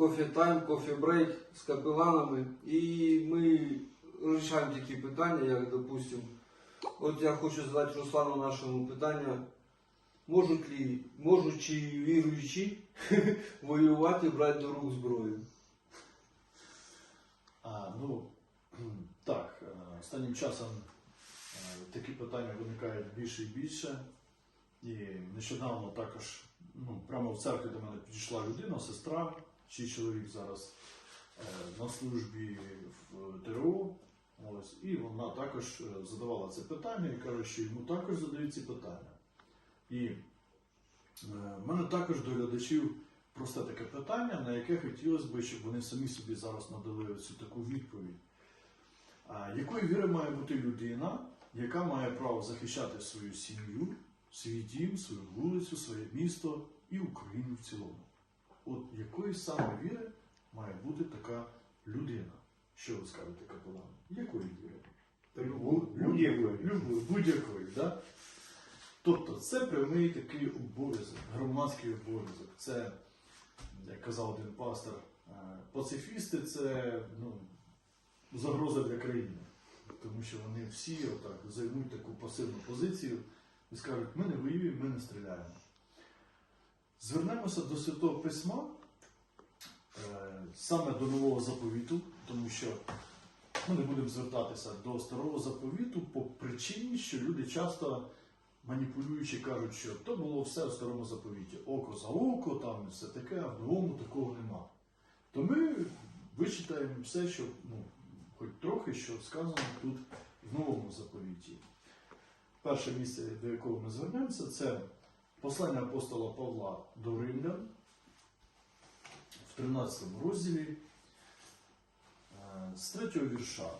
кофе тайм, кофе брейк з капеланами. І ми вирішаємо такі питання, як, допустим, от я хочу задати Руслану нашому питання. Можуть ли, можуть чи віруючі воювати брати до рук зброю? А, ну, так, е, останнім часом е, такі питання виникають більше і більше. І нещодавно також ну, прямо в церкві до мене підійшла людина, сестра, чий чоловік зараз е, на службі в ТРО. Ось, і вона також е, задавала це питання і каже, що йому також задають ці питання. І е, в мене також до глядачів просте таке питання, на яке хотілося б, щоб вони самі собі зараз надали цю таку відповідь. Якої віри має бути людина, яка має право захищати свою сім'ю, свій дім, свою вулицю, своє місто і Україну в цілому? От якої саме віри має бути така людина? Що ви скажете, капелан? Якої віри? Будь-якої. Любої, будь-якої, да? Тобто це прямий такий обов'язок, громадський обов'язок. Це, як казав один пастор, е, пацифісти це ну, загроза для країни. Тому що вони всі отак займуть таку пасивну позицію і скажуть, ми не воюємо, ми не стріляємо. Звернемося до Святого Письма, е, саме до Нового заповіту, тому що ми не будемо звертатися до старого заповіту по причині, що люди часто маніпулюючи кажуть, що то було все в старому заповіті. Око за око, там все таке, а в новому такого нема. То ми вичитаємо все, що ну, хоч трохи, що сказано тут в новому заповіті. Перше місце, до якого ми звернемося, це послання апостола Павла до Римлян в 13 розділі е, з третього вірша.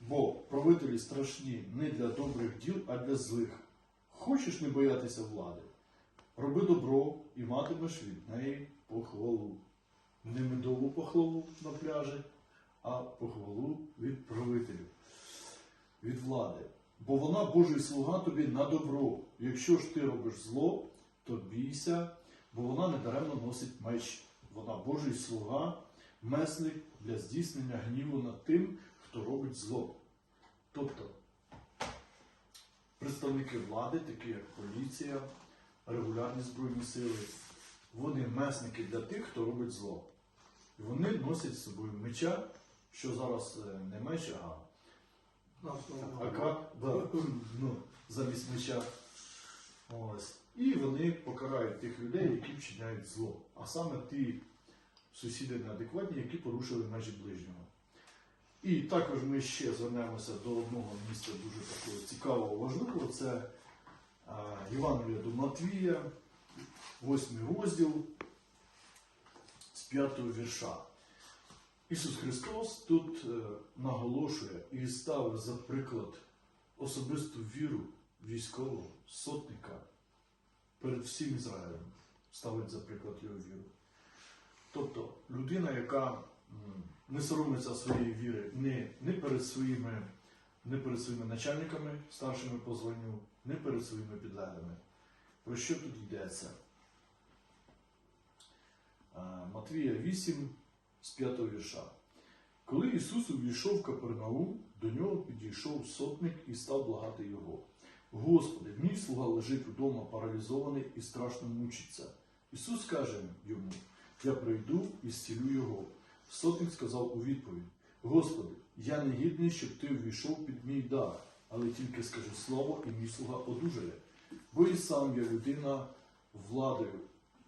Бо правителі страшні не для добрих діл, а для злих. Хочеш не боятися влади, роби добро і матимеш від неї похвалу. Не медову похвалу на пляжі, а похвалу від правителів, від влади. Бо вона Божий слуга тобі на добро. Якщо ж ти робиш зло, то бійся, бо вона недаремно носить меч. Вона Божий слуга, месник для здійснення гніву над тим, хто робить зло. Тобто, представники влади, такі як поліція, регулярні збройні сили, вони месники для тих, хто робить зло. І вони носять з собою меча, що зараз е, не меч, а АК, да, ну, замість меча. Ось. І вони покарають тих людей, які вчиняють зло. А саме ті сусіди неадекватні, які порушили межі ближнього. І також ми ще звернемося до одного місця дуже такого цікавого, важливого. Це Євангелія до Матвія, 8 розділ з 5 вірша. Ісус Христос тут е, наголошує і ставить за приклад особисту віру військового, сотника перед всім Ізраїлем. Ставить за приклад його віру. Тобто людина, яка не соромиться своєї віри не, не, перед своїми, не перед своїми начальниками, старшими по званню, не перед своїми підлеглими. Про що тут йдеться? Матвія 8 з 5 вірша. Коли Ісус увійшов в Капернаум, до нього підійшов сотник і став благати його. Господи, мій слуга лежить удома паралізований і страшно мучиться. Ісус каже йому: Я прийду і зцілю його. Сотник сказав у відповідь: Господи, я не гідний, щоб ти увійшов під мій дах, але тільки скажи слово, і мій слуга одужає. Бо і сам я людина владою,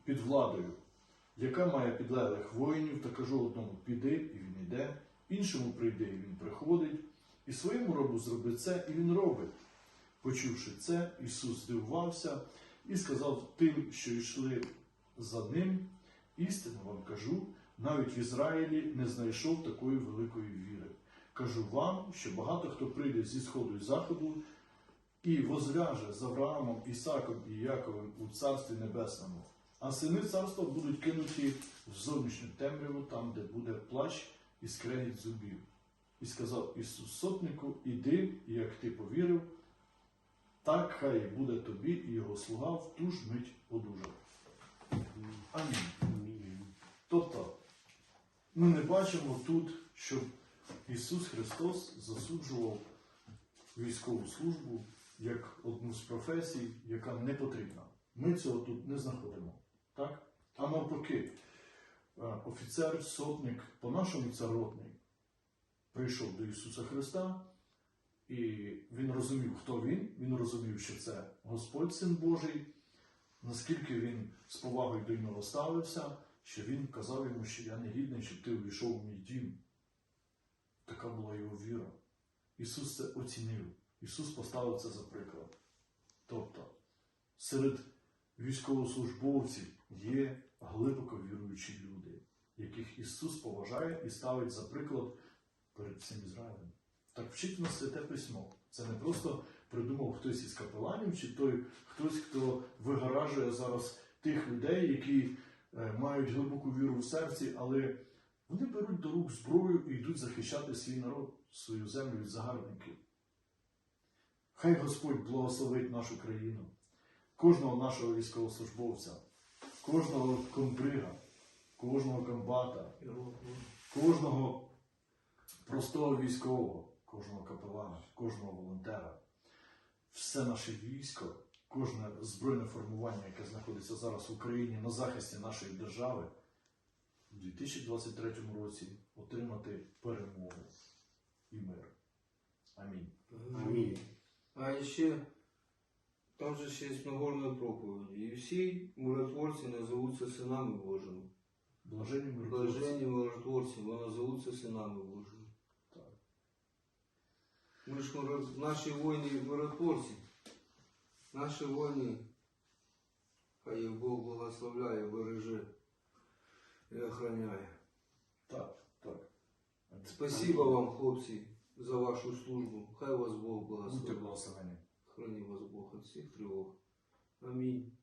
під владою, яка має підлеглих воїнів, та кажу одному піди, і він іде, іншому прийде, і він приходить, і своєму робу зроби це, і він робить. Почувши це, Ісус здивувався і сказав тим, що йшли за ним, істину вам кажу, навіть в Ізраїлі не знайшов такої великої віри. Кажу вам, що багато хто прийде зі сходу і заходу і возляже з Авраамом, Ісаком і Яковим у Царстві Небесному, а сини царства будуть кинуті в зовнішню темряву, там, де буде плач і скрегіт зубів. І сказав Ісус сотнику, іди, як ти повірив, так хай буде тобі і його слуга в ту ж мить одужав. Амінь. Тобто, ми не бачимо тут, щоб Ісус Христос засуджував військову службу як одну з професій, яка не потрібна. Ми цього тут не знаходимо. Так? А навпаки, е, офіцер, сотник, по-нашому це прийшов до Ісуса Христа, і він розумів, хто він, він розумів, що це Господь Син Божий, наскільки він з повагою до нього ставився, що він казав йому, що я не гідний, щоб ти увійшов у мій дім. Така була його віра. Ісус це оцінив. Ісус поставив це за приклад. Тобто, серед військовослужбовців є глибоко віруючі люди, яких Ісус поважає і ставить за приклад перед всім Ізраїлем. Так вчить нас святе письмо. Це не просто придумав хтось із капеланів, чи той хтось, хто вигаражує зараз тих людей, які е, мають глибоку віру в серці, але вони беруть до рук зброю і йдуть захищати свій народ, свою землю від загарбників. Хай Господь благословить нашу країну, кожного нашого військовослужбовця, кожного комбрига, кожного комбата, кожного простого військового, кожного капелана, кожного волонтера. Все наше військо, кожне збройне формування, яке знаходиться зараз в Україні на захисті нашої держави, у 2023 році отримати перемогу і мир. Амінь. Амінь. А ще там же ще є Нагорної проповіді. І всі миротворці називаються синами Божими. Блажені мир. Блажені миротворці, вони називаються синами Божими. Так. Ми ж наші воїни миротворці. Наші воїни, хай їх Бог благословляє, береже і охороняє. Так, так. Спасибо вам, хлопці, за вашу службу. Хай вас Бог Будьте благословені. Храни вас Бог от всех тревог. Амінь.